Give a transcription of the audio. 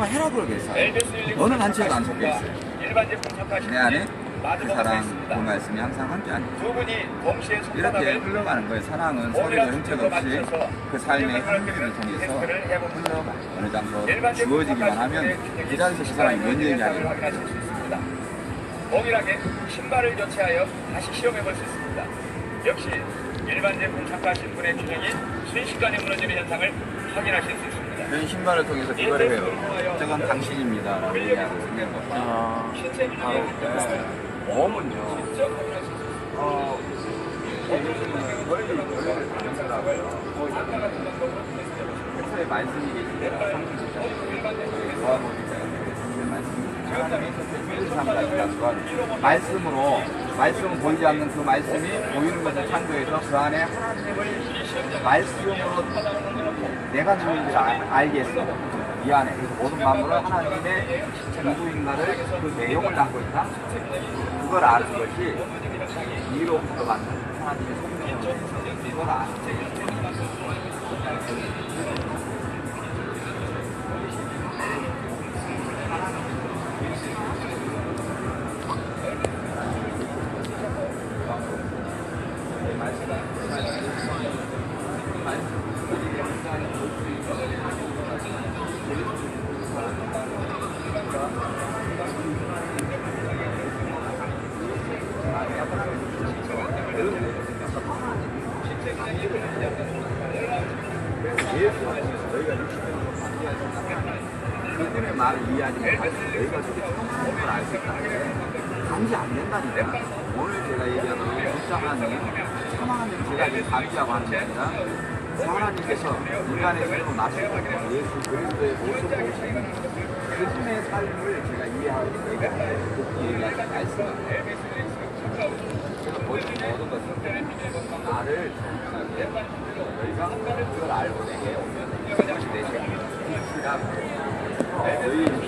누가 해라 그러겠어요. 어느 단체에도 안 섞여 있어요. 내 안에 그 사랑. 그 말씀이 항상 함께 동시에 이렇게 흘러가는 거예요. 사랑은 서로의 형체 없이 그 삶의 한계를 통해서 흘러가 어느 정도 주어지기만 하면 그 자리에서 그 사람이 뭔수 있습니다. 동일하게 신발을 교체하여 다시 시험해 볼 수 있습니다. 역시 일반 제품 착하신 분의 균형이 순식간에 무너지는 현상을 확인하실 수 있습니다. 이 신발을 통해서 그거를 해요. 저건 당신입니다. 라고 얘기하고. 아, 신체 균형이 네. 어. 평소에 말씀이 계시대요. 말씀으로 말씀 보이지 않는 그 말씀이 보이는 것을 창조해서 그 안에 하나님을 말씀으로 내가 누구인지를 알- 알게 했어. 이 안에 모든 만물은 하나님의 누구인가를 그 내용을 담고 있다. 그걸 아는 것이 이로부터 받는 하나님의 성령으로 그걸 아는 거예 그들의 말을 이해하지 못하면 너희가 그게 처음인 걸알수 있다는데 감지 안 된다니까. 오늘 제가 얘기하는 불쌍하니 사망하는 제가 지금 감지하고 하는 게 아니라 하나님께서 인간의 손으로 나시고 예수 그리스도의 모습으로 오시는 그분의 삶을 제가 이해하고 내가 그 얘기하는 말씀을 그래서 모든 모든 것은 나를 정확하게 너희가 그걸 알고 내게 오면 그것이 내 빛이라 너희